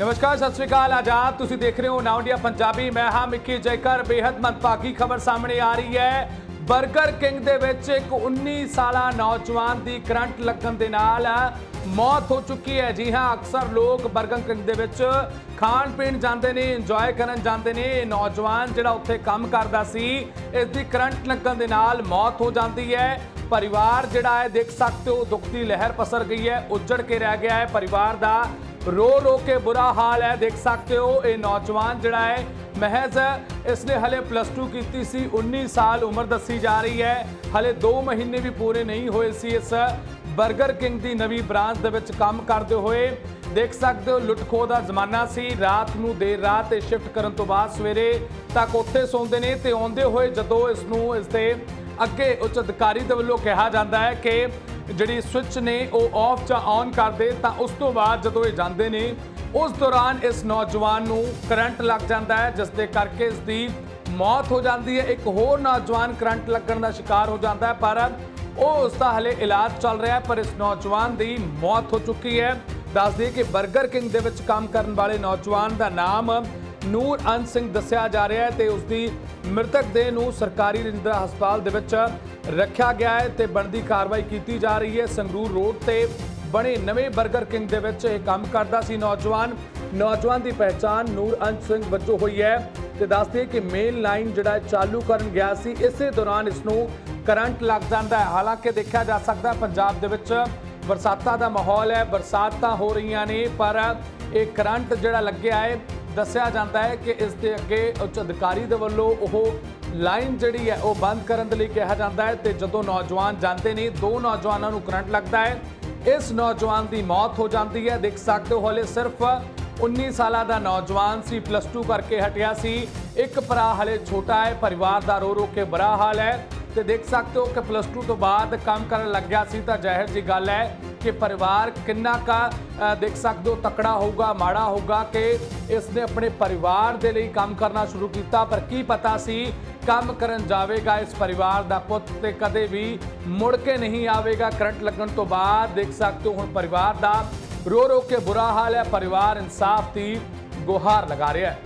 ਨਮਸਕਾਰ, ਸਤਿ ਸ਼੍ਰੀ ਅਕਾਲ, ਆਜ਼ਾਦ। ਤੁਸੀਂ ਦੇਖ ਰਹੇ ਹੋ ਨਾਉ ਇੰਡੀਆ ਪੰਜਾਬੀ। ਮੈਂ ਹਾਂ ਮਿੱਕੀ ਜੈਕਰ। ਬੇहद ਮਨਪਾਕੀ ਖਬਰ ਸਾਹਮਣੇ ਆ ਰਹੀ ਹੈ। 버ਗਰ ਕਿੰਗ ਦੇ ਵਿੱਚ ਇੱਕ 19 ਸਾਲਾ ਨੌਜਵਾਨ ਦੀ ਕਰੰਟ ਲੱਗਣ ਦੇ ਨਾਲ ਮੌਤ ਹੋ ਚੁੱਕੀ ਹੈ। ਜੀ ਹਾਂ, ਅਕਸਰ ਲੋਕ 버ਗਰ ਕਿੰਗ ਦੇ ਵਿੱਚ ਖਾਣ ਪੀਣ ਜਾਂਦੇ ਨੇ ਇੰਜੋਏ ਕਰਨ ਜਾਂਦੇ ਨੇ। ਇਹ ਨੌਜਵਾਨ ਜਿਹੜਾ ਉੱਥੇ ਕੰਮ ਕਰਦਾ ਸੀ, ਇਸ ਦੀ ਕਰੰਟ ਲੱਗਣ ਦੇ ਨਾਲ ਮੌਤ ਹੋ ਜਾਂਦੀ ਹੈ। ਪਰਿਵਾਰ ਜਿਹੜਾ ਹੈ, ਦੇਖ ਸਕਦੇ ਹੋ, ਦੁੱਖ ਦੀ ਲਹਿਰ ਪਸਰ ਗਈ ਹੈ। ਉੱਜੜ ਕੇ ਰਹਿ ਗਿਆ ਹੈ। ਪਰਿਵਾਰ ਦਾ ਰੋ ਰੋ ਕੇ ਬੁਰਾ ਹਾਲ ਹੈ, ਦੇਖ ਸਕਦੇ ਹੋ, ਇਹ ਨੌਜਵਾਨ ਜਿਹੜਾ ਹੈ, ਮਹਿਜ਼ ਇਸਨੇ ਹਲੇ ਪਲੱਸ 2 ਕੀਤੀ ਸੀ 19 ਸਾਲ ਉਮਰ ਦੱਸੀ ਜਾ ਰਹੀ ਹੈ। ਹਲੇ 2 ਮਹੀਨੇ ਵੀ ਪੂਰੇ ਨਹੀਂ ਹੋਏ ਸੀ ਇਸ 버ਗਰ ਕਿੰਗ ਦੀ ਨਵੀਂ ਬ੍ਰਾਂਚ ਦੇ ਵਿੱਚ ਕੰਮ ਕਰਦੇ ਹੋਏ। ਦੇਖ ਸਕਦੇ ਹੋ ਲੁੱਟਖੋ ਦਾ ਜ਼ਮਾਨਾ ਸੀ, ਰਾਤ ਨੂੰ ਦੇਰ ਰਾਤ ਇਹ ਸ਼ਿਫਟ ਕਰਨ ਤੋਂ ਬਾਅਦ ਸਵੇਰੇ ਤੱਕ ਉੱਥੇ ਸੌਂਦੇ ਨੇ ਤੇ ਆਉਂਦੇ ਹੋਏ ਜਦੋਂ ਇਸ ਨੂੰ ਇਸ ਦੇ ਅੱਗੇ ਉੱਚ ਅਧਿਕਾਰੀ ਦੇ ਵੱਲੋਂ ਕਿਹਾ ਜਾਂਦਾ ਹੈ ਕਿ ਜਿਹੜੀ ਸਵਿਚ ਨੇ ਉਹ ਆਫ ਜਾਂ ਔਨ ਕਰਦੇ, ਤਾਂ ਉਸ ਤੋਂ ਬਾਅਦ ਜਦੋਂ ਇਹ ਜਾਂਦੇ ਨੇ, ਉਸ ਦੌਰਾਨ ਇਸ ਨੌਜਵਾਨ ਨੂੰ ਕਰੰਟ ਲੱਗ ਜਾਂਦਾ ਹੈ, ਜਿਸ ਦੇ ਕਰਕੇ ਇਸ ਦੀ ਮੌਤ ਹੋ ਜਾਂਦੀ ਹੈ। ਇੱਕ ਹੋਰ ਨੌਜਵਾਨ ਕਰੰਟ ਲੱਗਣ ਦਾ ਸ਼ਿਕਾਰ ਹੋ ਜਾਂਦਾ ਹੈ, ਪਰ ਉਹ ਉਸ ਦਾ ਹਲੇ ਇਲਾਜ ਚੱਲ ਰਿਹਾ ਹੈ, ਪਰ ਇਸ ਨੌਜਵਾਨ ਦੀ ਮੌਤ ਹੋ ਚੁੱਕੀ ਹੈ। ਦੱਸ ਦਈਏ ਕਿ 버ਗਰ ਕਿੰਗ ਦੇ ਵਿੱਚ ਕੰਮ ਕਰਨ ਵਾਲੇ ਨੌਜਵਾਨ ਦਾ ਨਾਮ ਨੂਰ ਅੰਨ ਸਿੰਘ ਦੱਸਿਆ ਜਾ ਰਿਹਾ ਹੈ ਤੇ ਉਸ ਦੀ ਮ੍ਰਿਤਕ ਦੇਹ ਨੂੰ ਸਰਕਾਰੀ ਰਜਿੰਦਰਾ ਹਸਪਤਾਲ ਦੇ ਵਿੱਚ ਰੱਖਿਆ ਗਿਆ ਹੈ ਤੇ ਬਣਦੀ ਕਾਰਵਾਈ ਕੀਤੀ ਜਾ ਰਹੀ ਹੈ। ਸੰਗਰੂਰ ਰੋਡ ਤੇ ਬਣੇ ਨਵੇਂ 버ਗਰ ਕਿੰਗ ਦੇ ਵਿੱਚ ਇਹ ਕੰਮ ਕਰਦਾ ਸੀ ਨੌਜਵਾਨ। ਨੌਜਵਾਨ ਦੀ ਪਹਿਚਾਣ ਨੂਰ ਅੰਨ ਸਿੰਘ ਵਜੋਂ ਹੋਈ ਹੈ ਤੇ ਦੱਸਦੇ ਕਿ ਮੇਨ ਲਾਈਨ ਜਿਹੜਾ ਚਾਲੂ ਕਰਨ ਗਿਆ ਸੀ, ਇਸੇ ਦੌਰਾਨ ਇਸ ਨੂੰ ਕਰੰਟ ਲੱਗ ਜਾਂਦਾ ਹੈ। ਹਾਲਾਂਕਿ ਦੇਖਿਆ ਜਾ ਸਕਦਾ ਪੰਜਾਬ ਦੇ ਵਿੱਚ ਬਰਸਾਤਾਂ ਦਾ ਮਾਹੌਲ ਹੈ, ਬਰਸਾਤਾਂ ਹੋ ਰਹੀਆਂ ਨੇ, ਪਰ ਇਹ ਕਰੰਟ ਜਿਹੜਾ ਲੱਗਿਆ ਹੈ ਦੱਸਿਆ ਜਾਂਦਾ ਹੈ ਕਿ ਇਸ ਦੇ ਅੱਗੇ ਉੱਚ ਅਧਿਕਾਰੀ ਦੇ ਵੱਲੋਂ ਉਹ ਲਾਈਨ ਜਿਹੜੀ ਹੈ ਉਹ ਬੰਦ ਕਰਨ ਦੇ ਲਈ ਕਿਹਾ ਜਾਂਦਾ ਹੈ ਤੇ ਜਦੋਂ ਨੌਜਵਾਨ ਜਾਂਦੇ ਨੇ, ਦੋ ਨੌਜਵਾਨਾਂ ਨੂੰ ਕਰੰਟ ਲੱਗਦਾ ਹੈ। ਇਸ ਨੌਜਵਾਨ ਦੀ ਮੌਤ ਹੋ ਜਾਂਦੀ ਹੈ। ਦੇਖ ਸਕਦੇ ਹੋ, ਹਲੇ ਸਿਰਫ 19 ਸਾਲਾਂ ਦਾ ਨੌਜਵਾਨ ਸੀ, ਪਲੱਸ 2 ਕਰਕੇ ਹਟਿਆ ਸੀ। ਇੱਕ ਭਰਾ ਹਲੇ ਛੋਟਾ ਹੈ, ਪਰਿਵਾਰ ਦਾ ਰੋ ਰੋ ਕੇ ਬੁਰਾ ਹਾਲ ਹੈ। ਤੇ ਦੇਖ ਸਕਦੇ ਹੋ ਕਿ ਪਲੱਸ 2 ਤੋਂ ਬਾਅਦ ਕੰਮ ਕਰਨ ਲੱਗਿਆ ਸੀ ਤਾਂ ਜ਼ਾਹਿਰ ਜੀ ਗੱਲ ਹੈ ਕਿ ਪਰਿਵਾਰ ਕਿੰਨਾ ਕਾ ਦੇਖ ਸਕਦੇ ਹੋ ਤਕੜਾ ਹੋਊਗਾ, ਮਾੜਾ ਹੋਊਗਾ ਕਿ ਇਸ ਨੇ ਆਪਣੇ ਪਰਿਵਾਰ ਦੇ ਲਈ ਕੰਮ ਕਰਨਾ ਸ਼ੁਰੂ ਕੀਤਾ। ਪਰ ਕੀ ਪਤਾ ਸੀ ਕੰਮ ਕਰਨ ਜਾਵੇਗਾ ਇਸ ਪਰਿਵਾਰ ਦਾ ਪੁੱਤ ਤੇ ਕਦੇ ਵੀ ਮੁੜ ਕੇ ਨਹੀਂ ਆਵੇਗਾ। ਕਰੰਟ ਲੱਗਣ ਤੋਂ ਬਾਅਦ ਦੇਖ ਸਕਦੇ ਹੋ ਹੁਣ ਪਰਿਵਾਰ ਦਾ ਰੋ ਰੋ ਕੇ ਬੁਰਾ ਹਾਲ ਹੈ। ਪਰਿਵਾਰ ਇਨਸਾਫ ਦੀ ਗੁਹਾਰ ਲਗਾ ਰਿਹਾ ਹੈ।